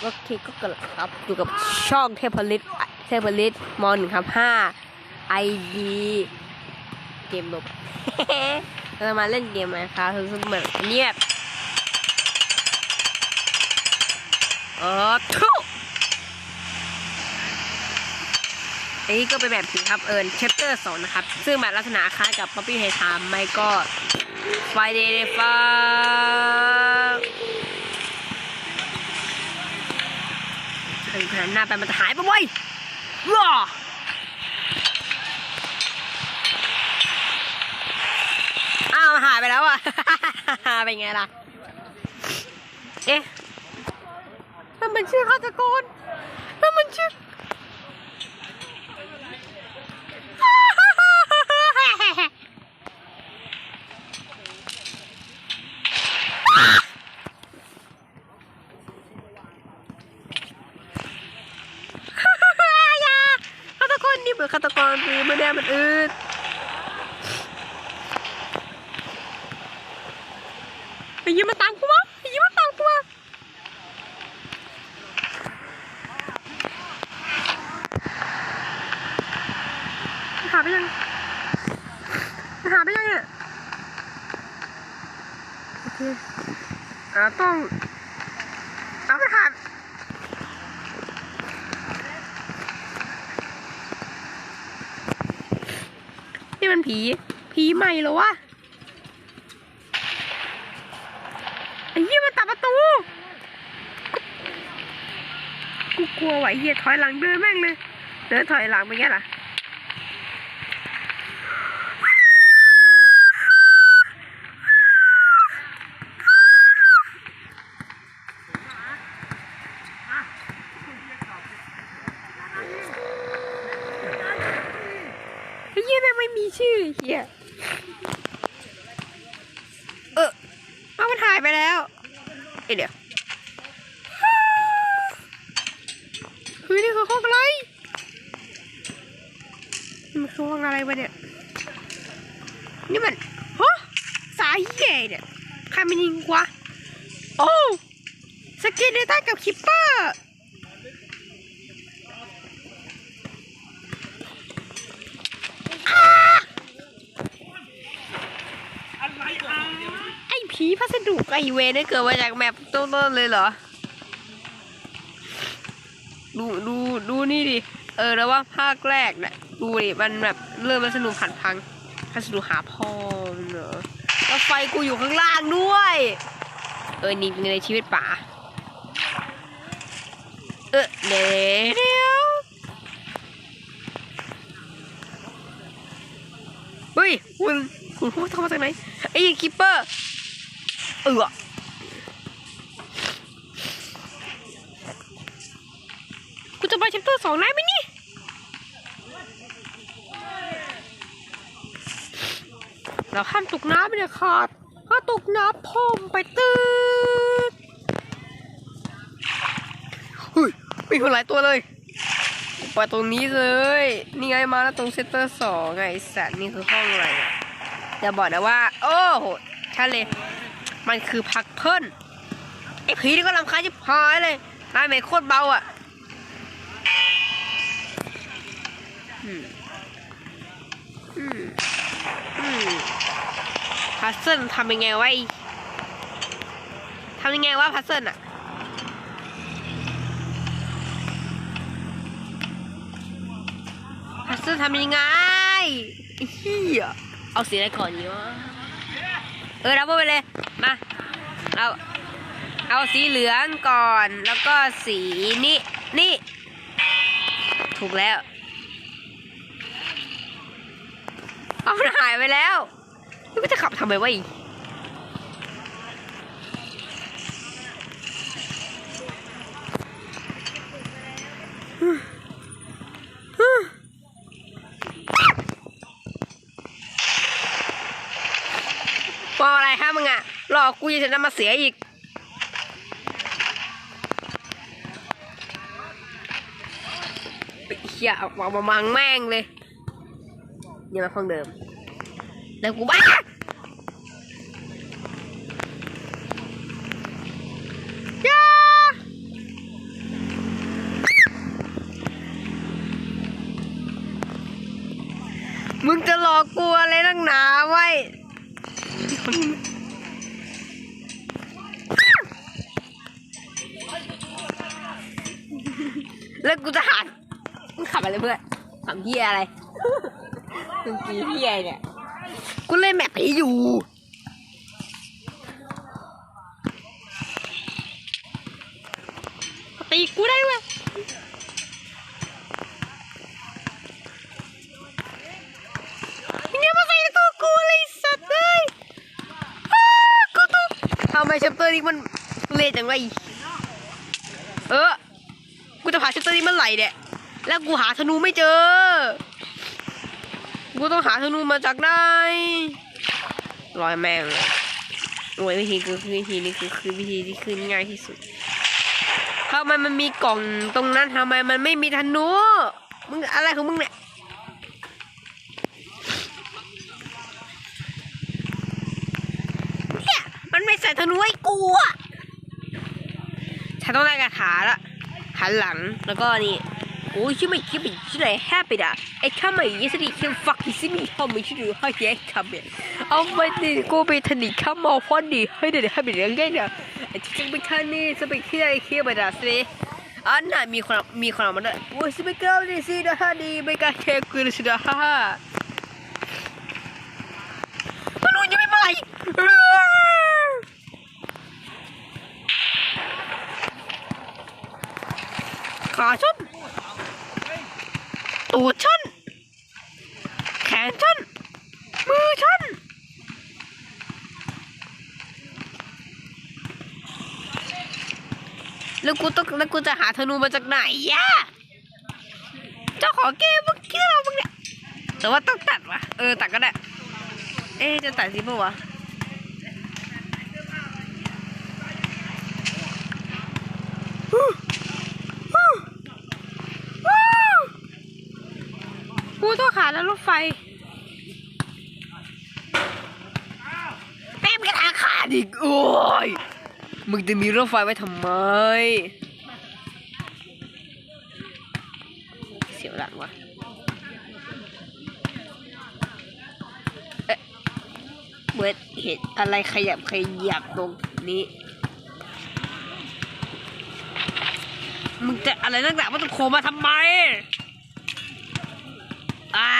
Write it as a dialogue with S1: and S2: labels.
S1: โอเคก็กลับครับอยู่กับช่องเทพลิตเทพลิตมหนึ่งครับห้าไอดีเกมลบเราจะมาเล่นเกมนะครับคือเหมือนอันนี้แบเออทุกอันนี้ก็เป็นแบบผีครับเอิญเชปเตอร์สองนะครับ ซึ่งแบบลักษณะคล้ายกับป๊อปปี้ไฮทามไม่ก็ไฟเดย์ฟ้ึงขนาดหน้าไปมันจะหายไปเว้ยว้าอ้าวหายไปแล้วอะ เป็นไงล่ะ เอ๊ะนั่นมันชื่อฆาตกรนั่นมันชื่อ อย่าฆาตกรนี่เหมื อนฆาตกรคือไม่ได้มันอืดไปยืมมาตามกูวะไปยืมมาตามกูวะหาไปยังหาไปยังเนี่ยโอเคอ่าต้องเอาไปหา นี่มันผี ผีใหม่เหรอวะไอ้เหี้ยมันตัดประตู กูกลัวว่ะไอ้เหี้ยถอยหลังเดินแม่งเลย เดินถอยหลังไปแค่ล่ะ ไอ้เหี้ยแม่งไม่มีชื่อ เหี้ยเออเอามันหายไปแล้วเดี๋ยวเฮ้ยนี่คือห้องอะไรมันคือห้องอะไรวะเนี่ย นี่มันฮะสายเหี้ยเนี่ยใครมันยิงวะโอ้สกินเดต้ากับคิปเปอร์ ไอ้ผีพัสดุไอเวนนี่เกิดมาจากแมปต้นๆเลยเหรอ ดูดูดูนี่ดิ เออแล้วว่าภาคแรกนี่ยดูดิมันแบบเริ่มมัสนุกผันพังพัสดุหาพ่อเหรอแล้วไฟกูอยู่ข้างล่างด้วย เออนี่เป็นในชีวิตป่า เออเดี๋ยวเดี๋ยวเฮ้ยคุณคุณพูดทำมาจากไหนไอ้คิปเปอร์ เออกูจะไปแชปเตอร์สองได้ไหมนี่เราห้ามตกน้ำไม่ได้ขาดถ้าตกน้ำพ่อมไปตืดเฮ้ยมีคนหลายตัวเลยไปตรงนี้เลย นี่ไงมาแล้วตรงเซตเตอร์สองไงไอ้สัตว์นี่คือห้องอะไรอะจะบอกนะว่า โอ้โหชัดเลย มันคือพักเพิ่นไอ้ผีนี่ก็ลำคาญจิบหายเลยนายเมโคตรเบาอะอืมอืมอืมพัซเซิลทำยังไงวะไอ้ทำยังไงวะพัซเซิลอะพัซเซิลทำยังไงเหี้ยเอาสีอะไรก่อนดีวะ เออรับไปเลย มา เอา เอาสีเหลืองก่อน แล้วก็สีนี้นี่ ถูกแล้วเอาหายไปแล้วไม่จะขับทำไมวะอีกว่า อะไรฮะมึงอะหลอกกูยังจะนำมาเสียอีกเฮียเอามามังแม่งเลยยังมาห้องเดิมแล้วกูบ้า แล้วกูจะหันมึงขับอะไรเพื่อนขับเฮียอะไรมึงกีเฮียเนี่ย กูเล่นแมปผีอยู่ ตีกูได้เว้ยเนี่ยมาใส่ในตัวกูเลยสัตว์เลยกูตกทำไมแชปเตอร์นี้มันเละจังวะอีเออ กูจะผ่านชปเตอร์นี้เมื่อไหร่เนี่ย แล้วกูหาธนูไม่เจอ กูต้องหาธนูมาจากไหนลอยแม่งเลยโอ้ยวิธีคือวิธีนี้คือคือวิธีที่ขึ้นง่ายที่สุดทำไมมันมีกล่องตรงนั้นทำไมมันไม่มีธนูมึงอะไรของมึงเนี่ยเนี่ยมันไม่ใส่ธนูให้กูอะฉันต้องได้กระถาละ หันหลังแล้วก็นี่โอ้ยชื่อไม่คิดเป็นชื่ออะไรแฮปปี้อะไอ้ข้าไม่ยี่สิบคิดฟักที่มีเขาไม่ชื่อให้แย่คำเนี่ยเอาไปดิกูไปทันดิข้ามาฟันดิให้เดี๋ยวให้เป็นเรื่องไงเนี่ยไอ้ที่จะไปทันนี่จะไปคิดอะไรคิดไปได้สิอันน่ะมีคนมีคนมาด้วยโอ้ยสิไปเก้าดิสินะฮะดีไม่กล้าแค่กูเลยสินะฮะมันรู้ยังไม่มาขาฉัน ตูดฉัน แขนฉัน มือฉัน แล้วกูต้องแล้วกูจะหาธนูมาจากไหนอะเจ้าของเกมมึงคิดอะไรมึงเนี่ยแต่ว่าต้องตัดวะเออตัดก็ได้ เอ๊จะตัดสิปะวะกูต้องหาแล้วรถไฟแม่งกระทาขาดอีกโอ้ย มึงจะมีรถไฟไว้ทำไม เสียวหลังวะเอ๊ะเหมือนเห็นอะไรขยับขยับตรงนี้ มึงจะอะไรนักหนาว่าต้องโคมาทำไม อ่า